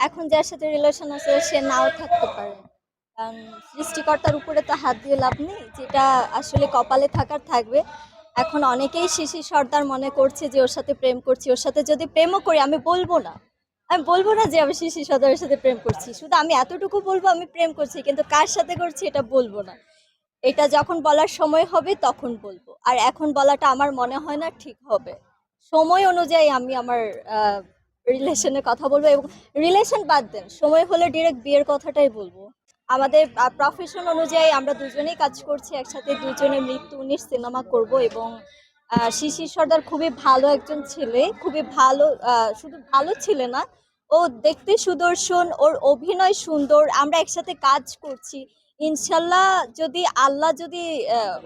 এখন যার সাথে রিলেশন আছে, সে নাও থাকতে পারে। কারণ সৃষ্টিকর্তার উপরে তো হাত দিয়ে লাভ নেই, যেটা আসলে কপালে থাকার থাকবে। এখন অনেকেই শিশির সর্দার মনে করছে যে ওর সাথে প্রেম করছি, ওর সাথে যদি প্রেমও করি, আমি বলব না। আমি বলব না যে আমি শিশির সর্দারের সাথে প্রেম করছি, শুধু আমি এতটুকু বলব আমি প্রেম করছি, কিন্তু কার সাথে করছি এটা বলব না। এটা যখন বলার সময় হবে, তখন বলব। আর এখন বলাটা আমার মনে হয় না ঠিক হবে। সময় অনুযায়ী আমি আমার রিলেশনের কথা বলব এবং রিলেশন বাদ দেন, সময় হলে ডিরেক্ট বিয়ের কথাটাই বলব। আমাদের প্রফেশন অনুযায়ী আমরা দুজনেই কাজ করছি, একসাথে দুজনে মৃত্যু উনিশ সিনেমা করব এবং শিশির সর্দার খুবই ভালো একজন ছেলে, খুবই ভালো শুধু ভালো ছেলে না, ও দেখতে সুদর্শন, ওর অভিনয় সুন্দর, আমরা একসাথে কাজ করছি। ইনশাল্লাহ যদি, আল্লাহ যদি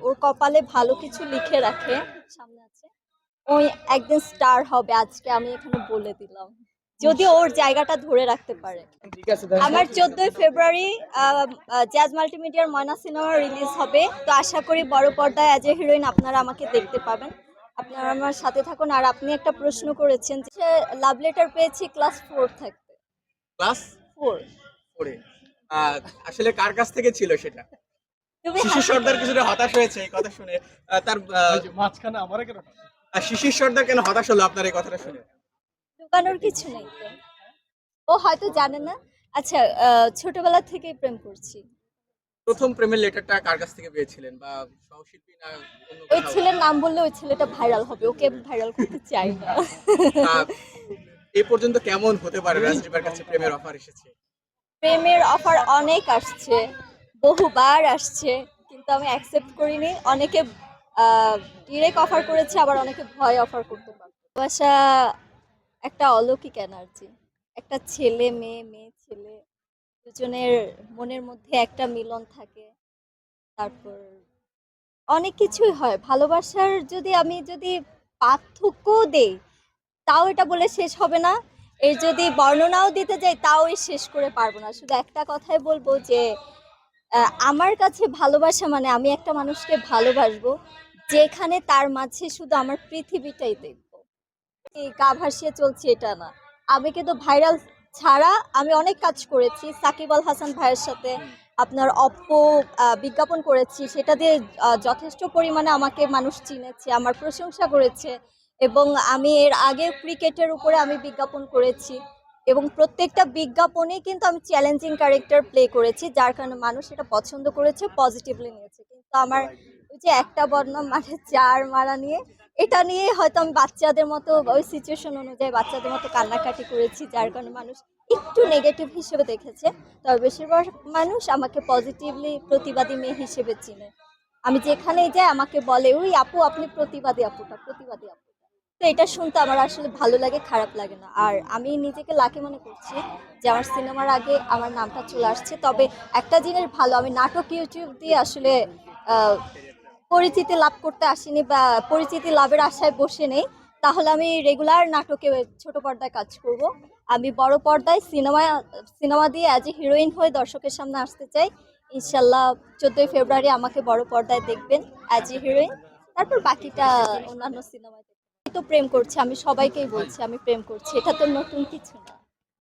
ওর কপালে ভালো কিছু লিখে রাখে, সামনে আছে। ওই একদিন স্টার হবে আজকে আমি এখানে বলে দিলাম। যদি ওর জায়গাটা ধরে রাখতে পারে। ঠিক আছে তাহলে। আমার চোদ্দই ফেব্রুয়ারি জ্যাজ মাল্টিমিডিয়ার ময়না সিনেমা রিলিজ হবে। তো আশা করি বড় পর্দায় অ্যাজ এ হিরোইন আপনারা আমাকে দেখতে পাবেন। আপনারা আমার সাথে থাকুন। আর আপনি একটা প্রশ্ন করেছেন যে লাভ লেটার পেয়েছি ক্লাস ফোর থাকতে। ক্লাস ফোর ফোরে আহ, আসলে কার কাছ থেকে ছিল সেটা? তুমি সর্দার কিছুটা হতাশ হয়েছে এই কথা শুনে। তার মাঝখানে আমার কেন আহ, শিশির সর্দার কেন হতাশ হলো আপনার এই কথাটা শুনে? লুকানোর কিছু নেই তো। ও হয়তো জানে না। আচ্ছা আহ, ছোটবেলা থেকেই প্রেম করছি। প্রথম প্রেমের লেটারটা কার কাছ থেকে পেয়েছিলেন? বা সহশিল্পী না অন্য ওই কোথাও? ছেলের নাম বললে ওই ছেলেটা ভাইরাল হবে। ওকে ভাইরাল করতে চাই না। আহ, এ পর্যন্ত কেমন হতে পারে রাজদীপের কাছে প্রেমের অফার এসেছে? প্রেমের অফার অনেক আসছে। বহুবার আসছে। কিন্তু আমি অ্যাকসেপ্ট করিনি। অনেকে ডিরেক্ট অফার করেছে, আবার অনেকে ভয় অফার করতে পারতো ভালোবাসা একটা অলৌকিক এনার্জি একটা ছেলে, মেয়ে মেয়ে, ছেলে, দুজনের মনের মধ্যে একটা মিলন থাকে। তারপর অনেক কিছুই হয়। ভালোবাসার যদি আমি যদি পার্থক্য দেই, তাও এটা বলে শেষ হবে না। এর যদি বর্ণনাও দিতে যাই, তাও শেষ করে পারব না। শুধু একটা কথাই বলব যে আমার কাছে ভালোবাসা মানে আমি একটা মানুষকে ভালোবাসবো, যেখানে তার মাঝে শুধু আমার পৃথিবীটাই দেখব। এই গা ভাসিয়ে চলছে এটা না। আমি কিন্তু ভাইরাল ছাড়া আমি অনেক কাজ করেছি। সাকিব আল হাসান ভাইয়ের সাথে আপনার অপ্পো বিজ্ঞাপন করেছি। সেটা দিয়ে যথেষ্ট পরিমাণে আমাকে মানুষ চিনেছে, আমার প্রশংসা করেছে এবং আমি এর আগে ক্রিকেটের উপরে আমি বিজ্ঞাপন করেছি। এবং প্রত্যেকটা বিজ্ঞাপনেই কিন্তু আমি চ্যালেঞ্জিং ক্যারেক্টার প্লে করেছি, যার কারণে মানুষ এটা পছন্দ করেছে পজিটিভলি নিয়েছে। কিন্তু আমার ওই যে একটা বর্ণ মানে চার মারা নিয়ে, এটা নিয়ে হয়তো আমি বাচ্চাদের মতো, ওই সিচুয়েশন অনুযায়ী বাচ্চাদের মতো কান্নাকাটি করেছি, যার কারণে মানুষ একটু নেগেটিভ হিসেবে দেখেছে। তবে বেশিরভাগ মানুষ আমাকে পজিটিভলি প্রতিবাদী মেয়ে হিসেবে চিনে। আমি যেখানেই যাই, আমাকে বলে ওই আপু, আপনি প্রতিবাদী আপুটা প্রতিবাদী আপুটা তো এটা শুনতে আমার আসলে ভালো লাগে, খারাপ লাগে না। আর আমি নিজেকে লাকি মনে করছি যে আমার সিনেমার আগে আমার নামটা চলে আসছে। তবে একটা জিনিস ভালো, আমি নাটক ইউটিউব দিয়ে আসলে পরিচিতি লাভ করতে আসিনি বা পরিচিতি লাভের আশায় বসে নেই, তাহলে আমি রেগুলার নাটকে ছোট পর্দায় কাজ করব। আমি বড় পর্দায় সিনেমা সিনেমা দিয়ে অ্যাজ এ হিরোইন হয়ে দর্শকের সামনে আসতে চাই। ইনশাল্লাহ চোদ্দোই ফেব্রুয়ারি আমাকে বড় পর্দায় দেখবেন অ্যাজ এ হিরোইন তারপর বাকিটা অন্যান্য সিনেমায় তো প্রেম করছি আমি সবাইকেই বলছি আমি প্রেম করছি এটা তো নতুন কিছু না।